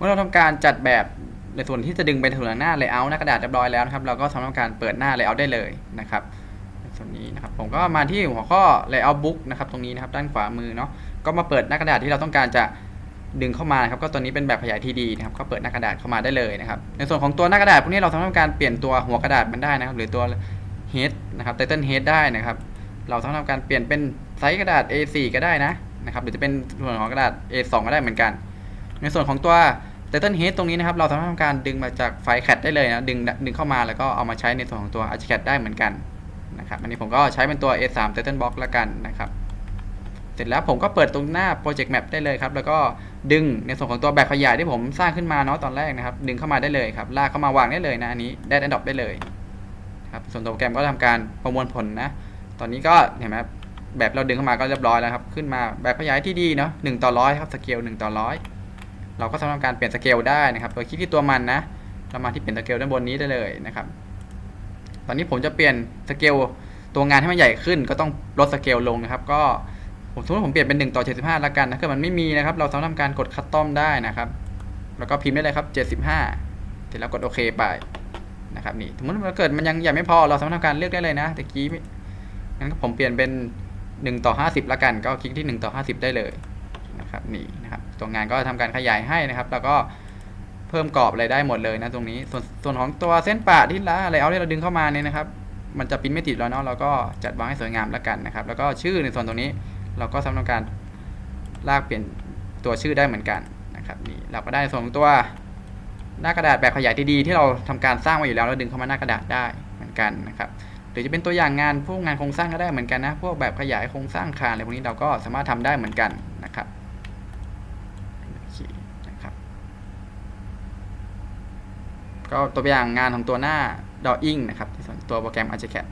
มื่อเราทำการจัดแบบในส่วนที่จะดึงไปถึงหน้า layout หน้ากระดาษเรียบร้อยแล้วนะครับ เราก็สามารถทำการเปิดหน้า layout ได้เลยนะครับในส่วนนี้นะครับผมก็มาที่หัวข้อ layout book นะครับตรงนี้นะครับด้านขวามือเนาะก็มาเปิดหน้ากระดาษที่เราต้องการจะดึงเข้ามาครับก็ตัวนี้เป็นแบบขยายทีดีนะครับก็เปิดหน้ากระดาษเข้ามาได้เลยนะครับในส่วนของตัวหน้ากระดาษพวกนี้เราสามารถทำการเปลี่ยนตัวหัวกระดาษมันได้นะครับ หรือตัว head นะครับ title head ได้นะครับ เราสามารถทำการเปลี่ยนเป็นไซส์กระดาษ A4 ก็ได้นะนะครับหรือจะเป็นส่วนของกระดาษ A2 ก็ได้เหมือนกัน ในส่วนของตัว Title Head ตรงนี้นะครับเราสามารถทำการดึงมาจากไฟล์ CAD ได้เลยนะดึงดึงเข้ามาแล้วก็เอามาใช้ในส่วนของตัว ArchiCAD ได้เหมือนกันนะครับอันนี้ผมก็ใช้เป็นตัว A3 Title Box ละกันนะครับเสร็จแล้วผมก็เปิดตรงหน้า Project Map ได้เลยครับแล้วก็ดึงในส่วนของตัวแบบขยายที่ผมสร้างขึ้นมาเนาะตอนแรกนะครับ ดึงเข้ามาได้เลยครับลากเข้ามาวางได้เลยนะอันนี้ได้ Adobe ได้เลยครับส่วนตัวโปรแกรมก็ทำการประมวลผลนะ ตอนนี้ก็เห็นไหมแบบเราดึงเข้ามาก็เรียบร้อยแล้วครับขึ้นมาแบบขยายที่ดีเนาะหนึ่งต่อร้อยครับสเกลหนึ่งต่อร้อย เราก็สามารถทำการเปลี่ยนสเกลได้นะครับโดยคลิกที่ตัวมันนะเรามาที่เปลี่ยนสเกลด้านบนนี้ได้เลยนะครับ ตอนนี้ผมจะเปลี่ยนสเกลตัวงานให้มันใหญ่ขึ้น ก็ต้องลดสเกลลงนะครับ ก็ผมสมมติผมเปลี่ยนเป็น1ต่อ75ละกันนะถ้ามันไม่มีนะครับ เราสามารถทำการกดคัสตอมได้นะครับ แล้วก็พิมพ์ได้เลยครับ75เสร็จแล้วกดโอเคไปนะครับนี่สมมติว่าเกิดมันยังใหญ่ไม่พอเราสามารถทำการเลือกได้เลยนะตะกี้งั้นผมเปลี่ยนเป็น1ต่อ50ละกัน ก็คลิกที่1ต่อ50 ได้เลย นะครับนี่นะครับตัวงานก็ทำการขยายให้นะครับ แล้วก็เพิ่มกรอบอะไรได้หมดเลยนะตรงนี้ ส่วนส่วนของตัวเส้นปะที่ละอะไรเอาที่เราดึงเข้ามาเนี่ยนะครับ มันจะปิ้นไม่ติดแล้วเนาะเราก็จัดวางให้สวยงามแล้วกันนะครับ แล้วก็ชื่อในส่วนตรงนี้ เราก็สามารถทำการลากเปลี่ยนตัวชื่อได้เหมือนกันนะครับนี่เราก็ได้ส่วนของตัวหน้ากระดาษแบบขยายที่ดีที่เราทำการสร้างมาอยู่แล้วแล้วดึงเข้ามาหน้ากระดาษได้เหมือนกันนะครับหรือจะเป็นตัวอย่างงานพวกงานโครงสร้างก็ได้เหมือนกันนะ พวกแบบขยายโครงสร้างคานอะไรพวกนี้เราก็สามารถทำได้เหมือนกันนะครับโอเคนะครับ ก็ตัวอย่างงานของตัวหน้า drawing นะครับ ที่ส่วนตัวโปรแกรม ArchiCAD